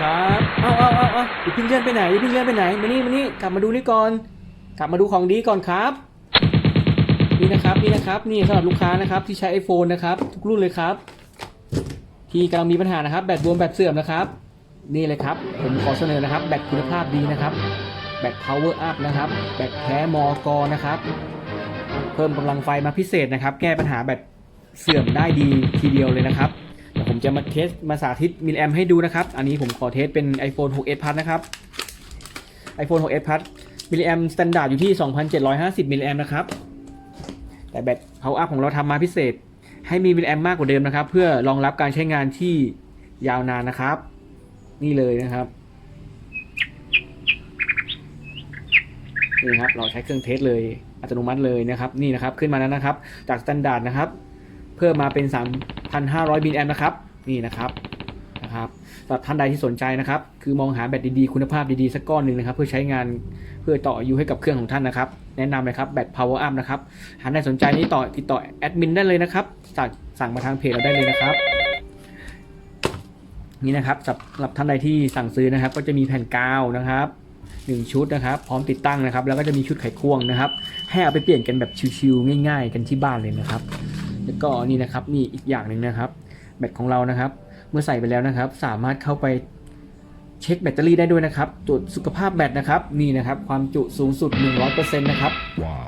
ครับเอาเอาเอาเอาอย่าพิ่งเลื่อนไปไหนอย่าพิ่งเลื่อนไปไหนมานี่มานี่กลับมาดูนี่ก่อน กลับมาดูของดีก่อนครับ นี่นะครับนี่นะครับนี่สำหรับลูกค้านะครับที่ใช้ iPhone นะครับทุกรุ่นเลยครับ ที่กำลังมีปัญหานะครับ แบตบวมแบตเสื่อมนะครับ นี่เลยครับ ผมขอเสนอนะครับ แบตคุณภาพดีนะครับ แบต power up นะครับ แบตแท้มอกอนะครับ เพิ่มกำลังไฟมาพิเศษนะครับ แก้ปัญหาแบตเสื่อมได้ดีทีเดียวเลยนะครับ จะมาเทสมาสาธิตมิลแอมให้ดูนะครับ อันนี้ผมขอเทสเป็น iPhone 6s Plus นะครับ iPhone 6s Plus มิลลิแอมสแตนดาร์ดอยู่ที่ 2,750มิลลิแอมนะครับ แต่แบต power up ของเราทำมาพิเศษ ให้มีมิลลิแอมมากกว่าเดิมนะครับ เพื่อรองรับการใช้งานที่ยาวนานนะครับ นี่เลยนะครับ นี่ครับเราใช้เครื่องเทสเลยอัตโนมัติเลยนะครับ นี่นะครับขึ้นมาแล้วนะครับ จากสแตนดาร์ดนะครับ เพิ่มมาเป็น 3,500มิลลิแอมนะครับ นี่นะครับนะครับสำหรับท่านใดที่สนใจนะครับ คือมองหาแบตดีๆ คุณภาพดีๆ สักก้อนหนึ่งนะครับ เพื่อใช้งานเพื่อต่ออายุให้กับเครื่องของท่านนะครับ แนะนำเลยครับแบต power up นะครับหากใดสนใจนี้ต่อติดต่อแอดมินได้เลยนะครับสั่งสั่งมาทางเพจเราได้เลยนะครับ นี่นะครับสำหรับท่านใดที่สั่งซื้อนะครับ ก็จะมีแผ่นกาวนะครับหนึ่งชุดนะครับ พร้อมติดตั้งนะครับ แล้วก็จะมีชุดไขควงนะครับ ให้เอาไปเปลี่ยนกันแบบชิวๆง่าย ๆ กันที่บ้านเลยนะครับ แล้วก็นี่นะครับนี่อีกอย่างหนึ่งนะครับ แบตของเรานะครับ เมื่อใส่ไปแล้วนะครับ สามารถเข้าไปเช็คแบตเตอรี่ได้ด้วยนะครับตรวจสุขภาพแบตนะครับนี่นะครับ ความจุสูงสุด 100%นะครับ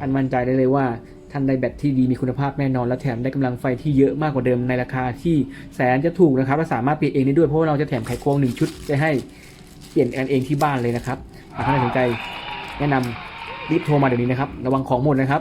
อันมั่นใจได้เลยว่าท่านได้แบตที่ดีมีคุณภาพแน่นอนและแถมได้กำลังไฟที่เยอะมากกว่าเดิมในราคาที่แสนจะถูกนะครับและสามารถเปลี่ยนเองได้ด้วยเพราะว่าเราจะแถมไขควงหนึ่งชุดไปให้เปลี่ยนกันเองที่บ้านเลยนะครับหากท่านใดสนใจแนะนำรีบโทรมาเดี๋ยวนี้นะครับ ระวังของหมดนะครับ